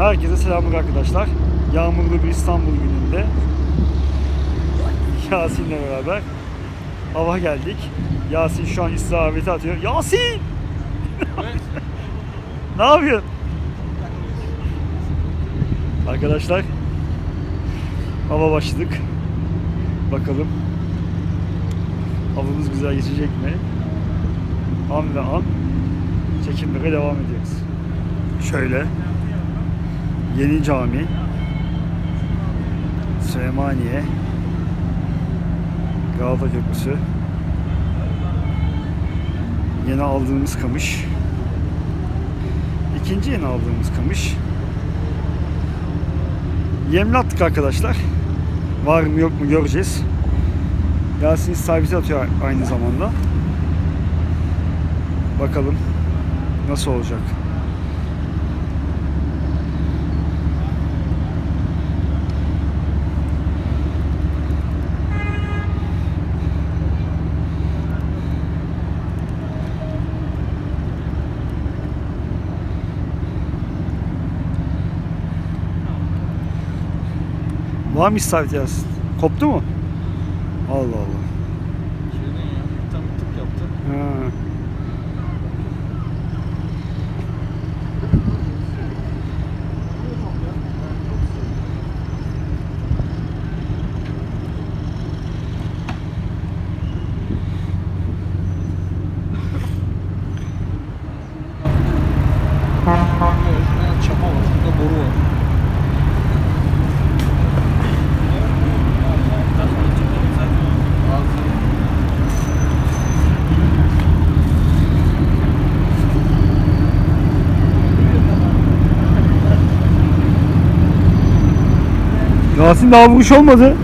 Herkese selamlar arkadaşlar. Yağmurlu bir İstanbul gününde Yasin'le beraber hava geldik. Yasin şu an istirahatı atıyor. Yasin! ne yapıyorsun? Arkadaşlar hava başladık. Bakalım havamız güzel geçecek mi? An ve an çekimlere devam ediyoruz. Şöyle Yeni Cami. Süleymaniye. Galata Köprüsü. Yeni aldığımız kamış. İkinci yeni aldığımız kamış. Yemli attık arkadaşlar. Var mı yok mu göreceğiz. Yasin sabiti atıyor aynı zamanda. Bakalım nasıl olacak. Var mı isabet Yasin? Koptu mu? Allah Allah. Şeyden ya, bir tane tık yaptı. Ha. Böyle şuraya çapa var, şurada boru var. Yasin daha vuruş olmadı.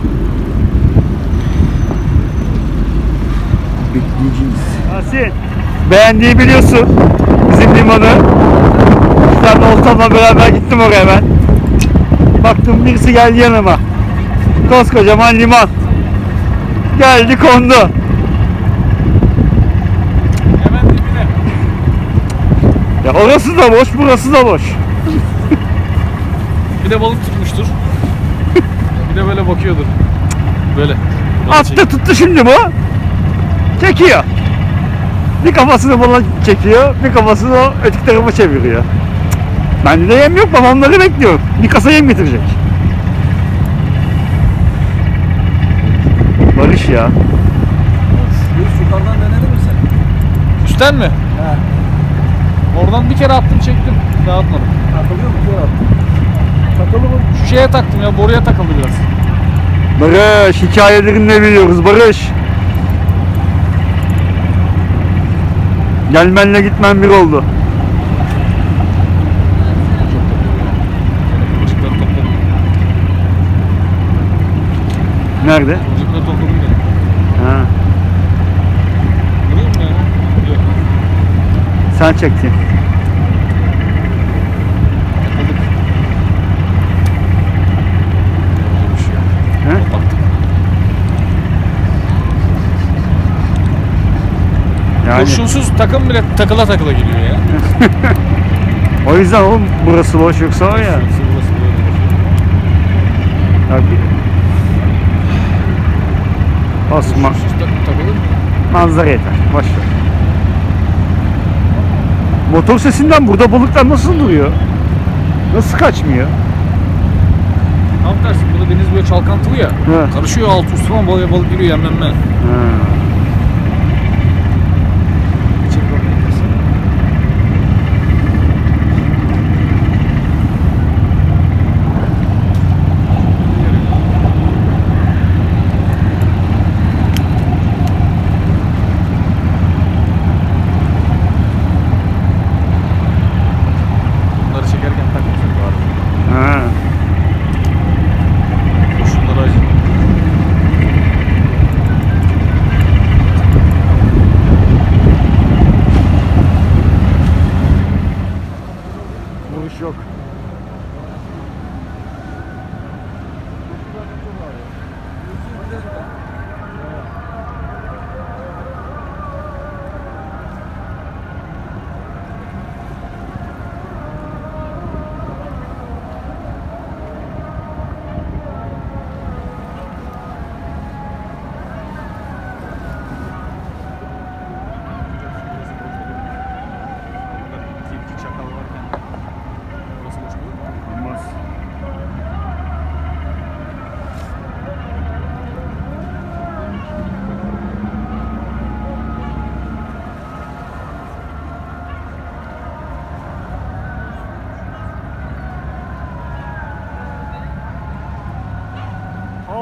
Bekleyeceğiz. Yasin. Beğendiği biliyorsun. Bizim limanı. Sen Oltan'la beraber gittim oraya ben. Baktım birisi geldi yanıma. Koskocaman liman. Geldi kondu. Hemen dibine. Ya orası da boş, burası da boş. Bir de balık tutmuştur. Bir de böyle bakıyordur. Böyle. Çek- Attı tuttu şimdi bu. Çekiyor. Bir kafasını bana çekiyor, bir kafasını o öteki tarafa çeviriyor. Bende de yem yok, babamları bekliyorum. Bir kasa yem getirecek. Barış ya. Bir yukarıdan denedin mi sen? Üstten mi? He. Oradan bir kere attım çektim. Daha atmadım. Takılıyor mu? Şöyle mı? Şu şeye taktım ya boruya takıldı biraz. Barış, hikayelerini ne biliyoruz Barış? Gelmenle gitmen bir oldu. Topladım. Nerede? Kıvırcıkları topladım dedim. Ha, Görüyor musun ya? Yok. sen çektin. Kurşunsuz takım bile takıla takıla geliyor ya. o yüzden oğlum burası boş yoksa var ya. Burası burası böyle ya bir... Osman Kurşunsuz tak- takılır mı? manzara yeter. Boş ver. Motor sesinden burada balıklar nasıl duruyor? Nasıl kaçmıyor? Tam tersi burada deniz böyle çalkantılı ya. He. Karışıyor alt üstü falan balık, balık giriyor yemlenme. Ha.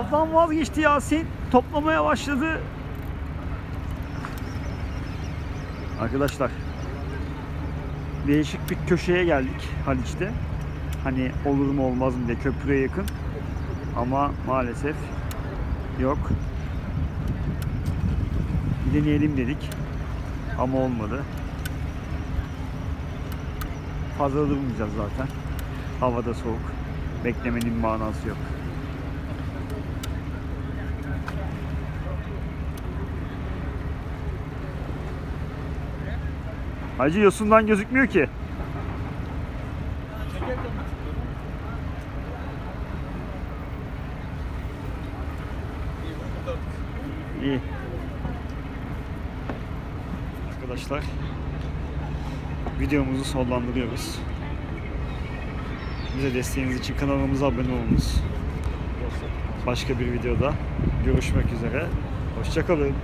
Avdan vazgeçti Yasin. Toplamaya başladı. Arkadaşlar değişik bir köşeye geldik Haliç'te. Hani olur mu olmaz mı diye köprüye yakın. Ama maalesef yok. Deneyelim dedik. Ama olmadı. Fazla durmayacağız zaten. Havada soğuk. Beklemenin manası yok. Hacı yosundan gözükmüyor ki. İyi. Arkadaşlar videomuzu sonlandırıyoruz. Bize desteğiniz için kanalımıza abone olunuz. Başka bir videoda görüşmek üzere. Hoşçakalın.